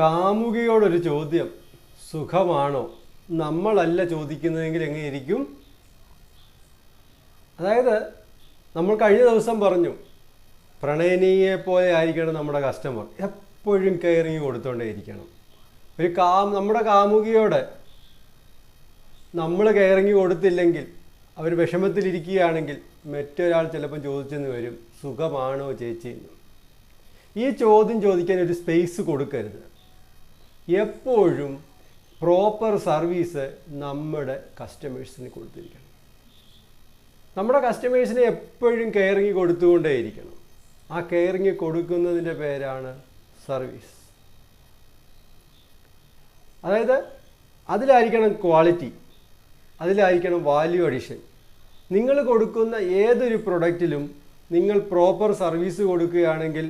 കാമുകിയോടൊരു ചോദ്യം. സുഖമാണോ? നമ്മളല്ല ചോദിക്കുന്നതെങ്കിൽ എങ്ങനെയിരിക്കും അതായത് നമ്മൾ കഴിഞ്ഞ ദിവസം പറഞ്ഞു പ്രണയനീയെ പോലെ ആയിരിക്കണം നമ്മുടെ കസ്റ്റമർ എപ്പോഴും കെയറിങ് കൊടുത്തോണ്ടേയിരിക്കണം ഒരു കാം നമ്മുടെ കാമുകിയോട് നമ്മൾ കെയറിങ് കൊടുത്തില്ലെങ്കിൽ അവർ വിഷമത്തിലിരിക്കുകയാണെങ്കിൽ മറ്റൊരാൾ ചിലപ്പം ചോദിച്ചെന്ന് വരും സുഖമാണോ ചേച്ചി? ഈ ചോദ്യം ചോദിക്കാൻ ഒരു സ്പേസ് കൊടുക്കരുത്. എപ്പോഴും പ്രോപ്പർ സർവീസ് നമ്മുടെ കസ്റ്റമേഴ്സിന് കൊടുത്തിരിക്കണം. നമ്മുടെ കസ്റ്റമേഴ്സിനെ എപ്പോഴും കെയറിങ് കൊടുത്തുകൊണ്ടേയിരിക്കണം. ആ കെയറിങ് കൊടുക്കുന്നതിന്റെ പേരാണ് സർവീസ് അതായത് അതിലായിരിക്കണം ക്വാളിറ്റി അതിലായിരിക്കണം വാല്യൂ അഡീഷൻ നിങ്ങൾ കൊടുക്കുന്ന ഏതൊരു പ്രൊഡക്റ്റിലും നിങ്ങൾ പ്രോപ്പർ സർവീസ് കൊടുക്കുകയാണെങ്കിൽ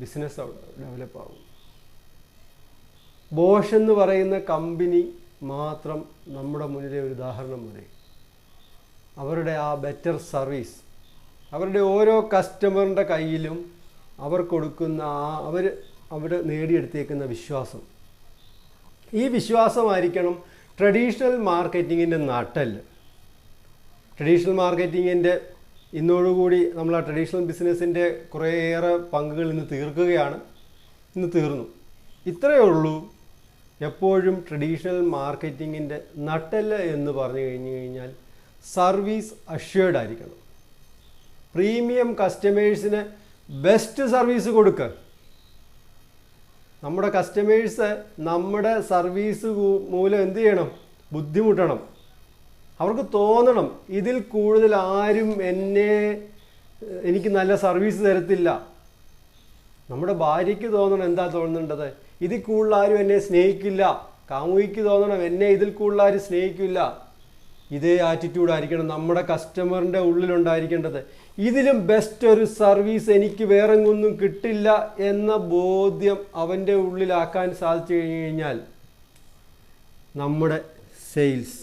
ബിസിനസ് ഡെവലപ്പ് ആവും. ബോഷ് എന്ന് പറയുന്ന കമ്പനി മാത്രം നമ്മുടെ മുന്നിലെ ഒരു ഉദാഹരണം മതി അവരുടെ ആ ബെറ്റർ സർവീസ് അവരുടെ ഓരോ കസ്റ്റമറിന്റെ കയ്യിലും അവർ കൊടുക്കുന്ന ആ അവർ അവർ നേടിയെടുത്തേക്കുന്ന വിശ്വാസം. ഈ വിശ്വാസമായിരിക്കണം ട്രഡീഷണൽ മാർക്കറ്റിങ്ങിന്റെ നട്ടൽ ട്രഡീഷണൽ മാർക്കറ്റിങ്ങിന്റെ ഇന്നോടുകൂടി നമ്മൾ ആ ട്രഡീഷണൽ ബിസിനസ്സിന്റെ കുറേയേറെ പങ്കുകൾ ഇന്ന് തീർക്കുകയാണ്. ഇന്ന് തീർന്നു. ഇത്രയേ ഉള്ളൂ. എപ്പോഴും ട്രഡീഷണൽ മാർക്കറ്റിങ്ങിന്റെ നട്ടല്ല എന്ന് പറഞ്ഞു കഴിഞ്ഞു കഴിഞ്ഞാൽ സർവീസ് അഷ്വേർഡ് ആയിരിക്കണം. പ്രീമിയം കസ്റ്റമേഴ്സിന് ബെസ്റ്റ് സർവീസ് കൊടുക്കുക നമ്മുടെ കസ്റ്റമേഴ്സ് നമ്മുടെ സർവീസ് മൂലം എന്ത് ചെയ്യണം? ബുദ്ധിമുട്ടണം. അവർക്ക് തോന്നണം ഇതിൽ കൂടുതൽ ആരും എന്നെ എനിക്ക് നല്ല സർവീസ് തരത്തില്ല. നമ്മുടെ ഭാര്യയ്ക്ക് തോന്നണം എന്താ തോന്നുന്നുണ്ടത്? ഇതിൽ കൂടുതൽ ആരും എന്നെ സ്നേഹിക്കില്ല. കാമുകിക്ക് തോന്നണം എന്നെ ഇതിൽ കൂടുതൽ ആരും സ്നേഹിക്കില്ല. ഇതേ ആറ്റിറ്റ്യൂഡ് ആയിരിക്കണം നമ്മുടെ കസ്റ്റമറിന്റെ ഉള്ളിലുണ്ടായിരിക്കേണ്ടത്. ഇതിലും ബെസ്റ്റ് ഒരു സർവീസ് എനിക്ക് വേറെ ഒന്നും കിട്ടില്ല എന്ന ബോധ്യം അവന്റെ ഉള്ളിലാക്കാൻ സാധിച്ചു കഴിഞ്ഞു കഴിഞ്ഞാൽ നമ്മുടെ സെയിൽസ്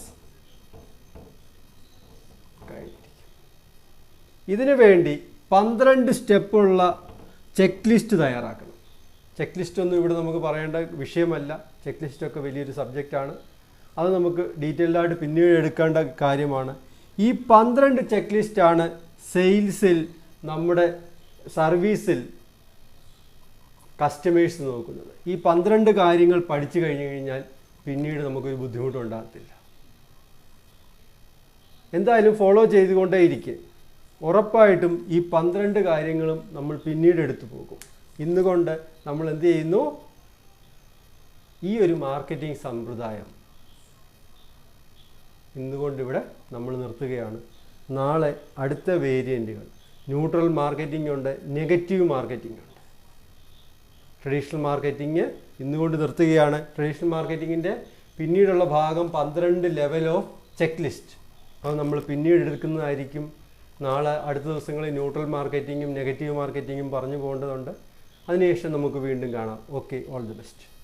ഇതിനു വേണ്ടി പന്ത്രണ്ട് സ്റ്റെപ്പുള്ള ചെക്ക് ലിസ്റ്റ് തയ്യാറാക്കണം. ചെക്ക് ലിസ്റ്റ് ഒന്നും ഇവിടെ നമുക്ക് പറയേണ്ട വിഷയമല്ല. ചെക്ക് ലിസ്റ്റൊക്കെ വലിയൊരു സബ്ജക്റ്റാണ് അത് നമുക്ക് ഡീറ്റെയിൽഡായിട്ട് പിന്നീട് എടുക്കേണ്ട കാര്യമാണ്. ഈ പന്ത്രണ്ട് ചെക്ക് ലിസ്റ്റാണ് സെയിൽസിൽ നമ്മുടെ സർവീസിൽ കസ്റ്റമേഴ്സ് നോക്കുന്നത്. ഈ പന്ത്രണ്ട് കാര്യങ്ങൾ പഠിച്ചു കഴിഞ്ഞു കഴിഞ്ഞാൽ പിന്നീട് നമുക്കൊരു ബുദ്ധിമുട്ടുണ്ടാകത്തില്ല എന്തായാലും ഫോളോ ചെയ്തുകൊണ്ടേയിരിക്കും. ഉറപ്പായിട്ടും ഈ പന്ത്രണ്ട് കാര്യങ്ങളും നമ്മൾ പിന്നീട് എടുത്തു പോകും. ഇന്നുകൊണ്ട് നമ്മൾ എന്ത് ചെയ്യുന്നു? ഈ ഒരു മാർക്കറ്റിംഗ് സമ്പ്രദായം ഇന്നുകൊണ്ട് ഇവിടെ നമ്മൾ നിർത്തുകയാണ്. നാളെ അടുത്ത വേരിയന്റുകൾ ന്യൂട്രൽ മാർക്കറ്റിംഗ് ഉണ്ട് നെഗറ്റീവ് മാർക്കറ്റിംഗ് ഉണ്ട്. ട്രഡീഷണൽ മാർക്കറ്റിംഗ് ഇന്നുകൊണ്ട് നിർത്തുകയാണ്. ട്രഡീഷണൽ മാർക്കറ്റിങ്ങിന്റെ പിന്നീടുള്ള ഭാഗം പന്ത്രണ്ട് ലെവൽ ഓഫ് ചെക്ക് ലിസ്റ്റ് അത് നമ്മൾ പിന്നീട് എടുക്കുന്നതായിരിക്കും. നാളെ അടുത്ത ദിവസങ്ങളിൽ ന്യൂട്രൽ മാർക്കറ്റിങ്ങും നെഗറ്റീവ് മാർക്കറ്റിങ്ങും പറഞ്ഞു പോകേണ്ടതുണ്ട്. അതിനുശേഷം നമുക്ക് വീണ്ടും കാണാം. Okay all the best